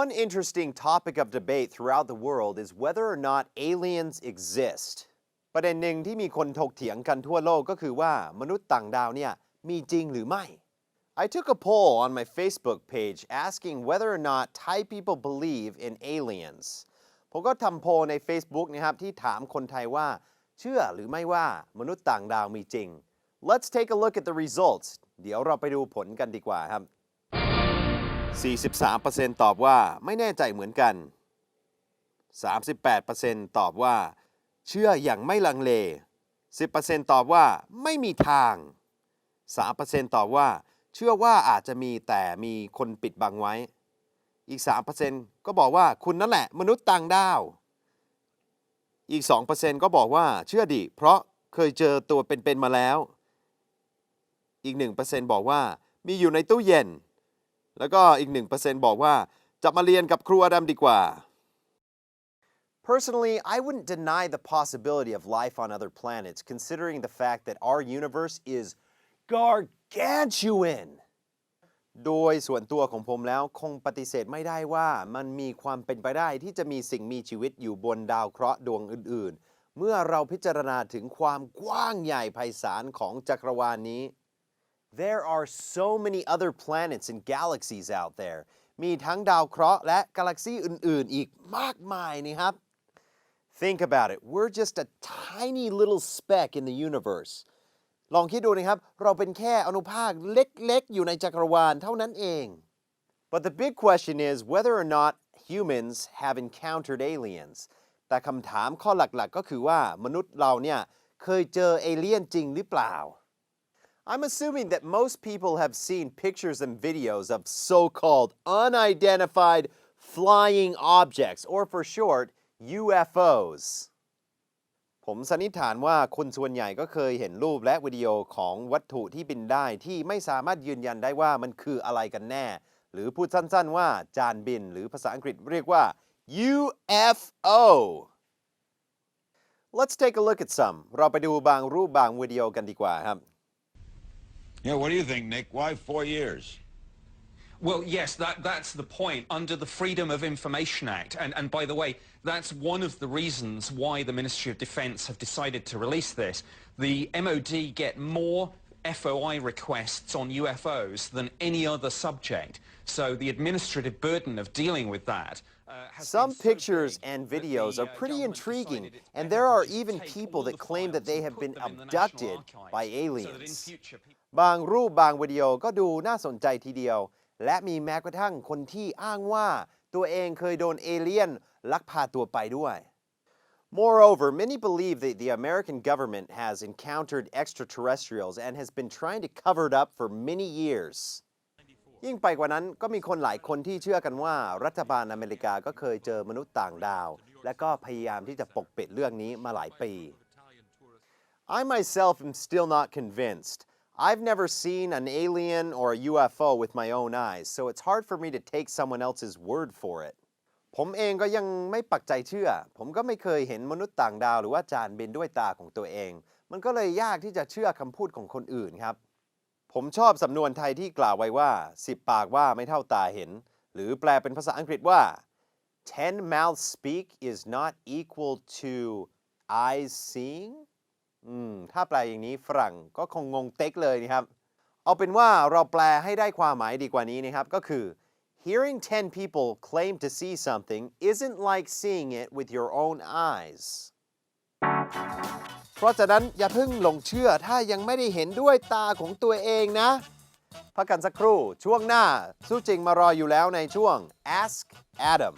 One interesting topic of debate throughout the world is whether or not aliens exist ประเด็นหนึ่งที่มีคนถกเถียงกันทั่วโลกก็คือว่ามนุษย์ต่างดาวเนี่ยมีจริงหรือไม่ I took a poll on my Facebook page asking whether or not Thai people believe in aliens ผมก็ทำโพลใน Facebook นะครับที่ถามคนไทยว่า เชื่อหรือไม่ว่ามนุษย์ต่างดาวมีจริง Let's take a look at the results เดี๋ยวเราไปดูผลกันดีกว่าครับ 43%ตอบว่าไม่แน่ใจเหมือนกัน 38%ตอบว่า เชื่ออย่างไม่ลังเล 10%ตอบว่าไม่มีทาง 3%ตอบว่า เชื่อว่าอาจจะมีแต่มีคนปิดบังไว้ อีก 3%ก็บอกว่าคุณนั่นแหละ มนุษย์ต่างดาว อีก 2%ก็บอกว่าเชื่อดิ เพราะเคยเจอตัวเป็นๆมาแล้ว อีก 1%บอกว่ามีอยู่ในตู้เย็น แล้วก็อีก 1%บอกว่าจะมาเรียนกับครูอดัมดีกว่า Personally, I wouldn't deny the possibility of life on other planets, considering the fact that our universe is gargantuan. โดยส่วนตัวของผมแล้วคงปฏิเสธไม่ได้ว่ามันมีความเป็นไปได้ที่จะมีสิ่งมีชีวิตอยู่บนดาวเคราะห์ดวงอื่น ๆ เมื่อเราพิจารณาถึงความกว้างใหญ่ไพศาลของจักรวาลนี้ There are so many other planets and galaxies out there มีทั้งดาวเคราะห์และกาแล็กซีอื่นๆ อีกมากมายนี่ครับ Think about it we're just a tiny little speck in the universe ลองคิดดูนะครับ เราเป็นแค่อนุภาคเล็กๆ อยู่ในจักรวาลเท่านั้นเอง But the big question is whether or not humans have encountered aliens แต่คำถามข้อหลักๆ ก็คือว่ามนุษย์เราเนี่ยเคยเจอเอเลี่ยนจริงหรือเปล่า I'm assuming that most people have seen pictures and videos of so called unidentified flying objects, or for short, UFOs. ผมสันนิษฐานว่าคนส่วนใหญ่ก็เคยเห็นรูปและวิดีโอของวัตถุที่บินได้ที่ไม่สามารถยืนยันได้ว่ามันคืออะไรกันแน่ หรือพูดสั้นๆว่าจานบิน หรือภาษาอังกฤษเรียกว่า UFO Let's take a look at some เราไปดูบางรูปบางวิดีโอกันดีกว่าครับ Yeah, what do you think, Nick? Why four years? Well, yes, that, that's the point. Under the Freedom of Information Act, and, and by the way, that's one of the reasons why the Ministry of Defence have decided to release this. The MOD get more FOI requests on UFOs than any other subject. So the administrative burden of dealing with that uh, has Some been so pictures and that the, videos are uh, pretty intriguing, and there are even people that claim that they have been them the National abducted by so that in aliens. future people บางรูปบางวิดีโอก็ดูน่าสนใจทีเดียว และมีแม้กระทั่งคนที่อ้างว่าตัวเองเคยโดนเอเลี่ยนลักพาตัวไปด้วย Moreover, many believe that the American government has encountered extraterrestrials and has been trying to cover it up for many years. ยิ่งไปกว่านั้นก็มีคนหลายคนที่เชื่อกันว่า รัฐบาลอเมริกาก็เคยเจอมนุษย์ต่างดาว และก็พยายามที่จะปกปิดเรื่องนี้มาหลายปี I myself am still not convinced. I've never seen an alien or a UFO with my own eyes, so it's hard for me to take someone else's word for it. ผมเองก็ยังไม่ปักใจเชื่อ ผมก็ไม่เคยเห็นมนุษย์ต่างดาวหรือว่าจานบินด้วยตาของตัวเอง มันก็เลยยากที่จะเชื่อคำพูดของคนอื่นครับ ผมชอบสำนวนไทยที่กล่าวไว้ว่า10ปากว่าไม่เท่าตาเห็น หรือแปลเป็นภาษาอังกฤษว่า ten mouths speak is not equal to eyes seeing ถ้าแปลอย่างนี้ฝรั่งก็คงงงเต็กเลยนะครับ เอาเป็นว่าเราแปลให้ได้ความหมายดีกว่านี้นะครับ ก็คือ hearing 10 people claim to see something isn't like seeing it with your own eyes เพราะฉะนั้นอย่าเพิ่งหลงเชื่อถ้ายังไม่ได้เห็นด้วยตาของตัวเองนะพักกันสักครู่ช่วงหน้าสู้จริงมารออยู่แล้วในช่วง Ask Adam